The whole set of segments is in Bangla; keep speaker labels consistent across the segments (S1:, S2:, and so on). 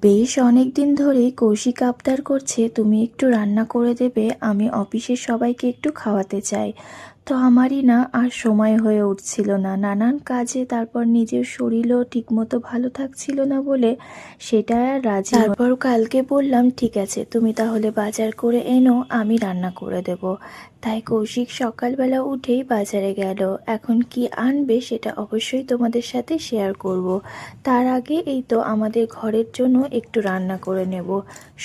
S1: বেশ অনেক দিন ধরেই কৌশিক আবদার করছে, তুমি একটু রান্না করে দেবে, আমি অফিসের সবাইকে একটু খাওয়াতে চাই। তো আমারই না আর সময় হয়ে উঠছিল না। নানান কাজে তারপর নিজের শরীরও ঠিকমতো ভালো থাকছিল না বলে সেটা আর রাজি তারপর কালকে বললাম, ঠিক আছে, তুমি তাহলে বাজার করে এনো, আমি রান্না করে দেব। তাই কৌশিক সকালবেলা উঠেই বাজারে গেল। এখন কি আনবে সেটা অবশ্যই তোমাদের সাথে শেয়ার করব। তার আগে এই তো আমাদের ঘরের জন্য একটু রান্না করে নেব।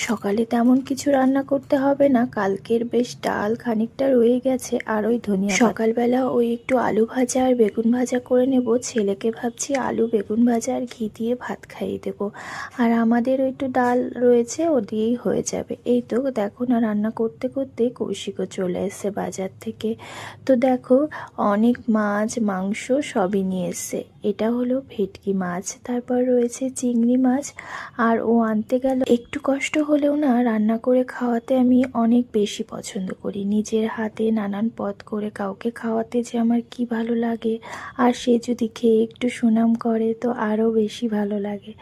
S1: সকালে তেমন কিছু রান্না করতে হবে না, কালকের বেশ ডাল খানিকটা রয়ে গেছে আর ওই। সকালবেলা ওই একটু আলু ভাজা আর বেগুন ভাজা করে নেব। ছেলেকে ভাবছি আলু, বেগুন ভাজা আর ঘি দিয়ে ভাত খাইয়ে দেবো। আর আমাদের ওই একটু ডাল রয়েছে, ও দিয়েই হয়ে যাবে। এই তো দেখো না, রান্না করতে করতে কৌশিকও চলে এসছে বাজার থেকে। তো দেখো, অনেক মাছ, মাংস সবই নিয়ে এসছে। এটা হলো ভেটকি মাছ, তারপর রয়েছে চিংড়ি মাছ। আর ও আনতে গেল, একটু কষ্ট হলেও না, রান্না করে খাওয়াতে আমি অনেক বেশি পছন্দ করি। নিজের হাতে নানান পদ করে কাউকে খাওয়াতে যে আমার কি ভালো লাগে। আর সে যদি খেয়ে একটু সুনাম করে, তো আরও বেশি ভালো লাগে।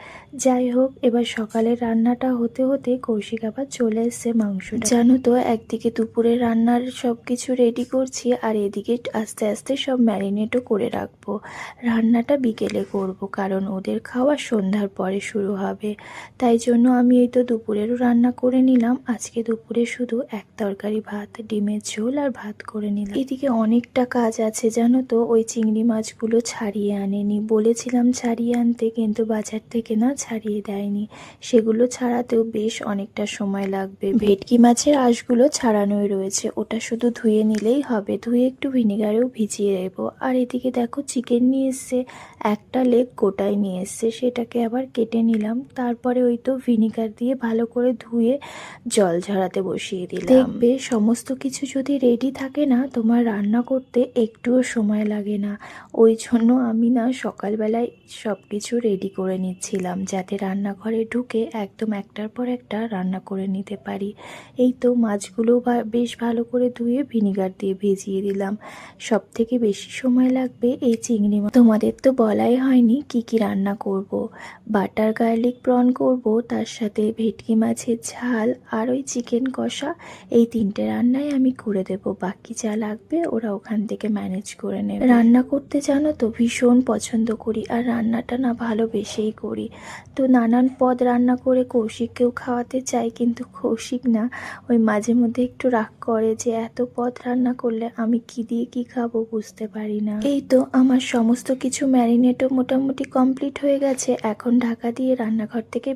S1: যাই হোক, এবার সকালের রান্নাটা হতে হতে কৌশিক আবার চলে এসছে মাংস জানো তো, একদিকে দুপুরে রান্নার সব কিছু রেডি করছি, আর এদিকে আস্তে আস্তে সব ম্যারিনেটও করে রাখব। রান্নাটা বিকেলে করব, কারণ ওদের খাওয়া সন্ধ্যার পরে শুরু হবে। তাই জন্য আমি এই তো দুপুরেরও রান্না করে নিলাম। আজকে দুপুরে শুধু এক তরকারি ভাত, ডিমের ঝোল আর ভাত করে নিলাম। এদিকে অনেকটা কাজ আছে জানো তো? ওই চিংড়ি মাছগুলো ছাড়িয়ে আনেনি। বলেছিলাম ছাড়িয়ে আনতে কিন্তু বাজার থেকে না ছাড়িয়ে দেয়নি। সেগুলো ছাড়াতেও বেশ অনেকটা সময় লাগবে। ভেটকি মাছের আঁশগুলো ছাড়ানোই রয়েছে। ওটা শুধু ধুয়ে নিলেই হবে। ধুয়ে একটু ভিনেগারেও ভিজিয়ে দেবো আর এদিকে দেখো চিকেন নিয়ে এসছে একটা লেগ গোটাই নিয়ে এসছে। সেটাকে আবার কেটে নিলাম। তারপরে ওই তো ভিনিগার দিয়ে ভালো করে ধুয়ে জল ঝরাতে বসিয়ে দিলাম। দেখবে সমস্ত কিছু যদি রেডি থাকে না তোমার রান্না করতে একটুও সময় লাগে না। ওই জন্য আমি না সকালবেলায় সব কিছু রেডি করে নিচ্ছিলাম যাতে রান্নাঘরে ঢুকে একদম একটার পর একটা রান্না করে নিতে পারি। এই তো মাছগুলো বেশ ভালো করে ধুয়ে ভিনিগার দিয়ে ভিজিয়ে দিলাম। সব থেকে বেশি সময় লাগবে এই চিংড়ি মাছ তোমাদের তো বলাই হয়নি কি কি রান্না করব। বাটার গার্লিক প্রন করব, তার সাথে ভেটকি মাছের ঝাল আর ওই চিকেন কষা, এই তিনটে রান্নাই আমি করে দেব। বাকি যা লাগবে ওরা ওখান থেকে ম্যানেজ করে নেবে। রান্না করতে জানো তো ভীষণ পছন্দ করি আর রান্নাটা না ভালোবেসেই করি। তো নানান পদ রান্না করে কৌশিককেও খাওয়াতে চাই কিন্তু কৌশিক না, ওই মাঝে মধ্যে একটু রাগ করে যে এত পদ রান্না করলে আমি কি দিয়ে কি খাব বুঝতে পারি না। এই তো আমার সমস্ত কিছু ম্যারিনেটও মোটামুটি কমপ্লিট হয়ে গেছে, এখন ঢাকা দিয়ে রান্নাঘর থেকে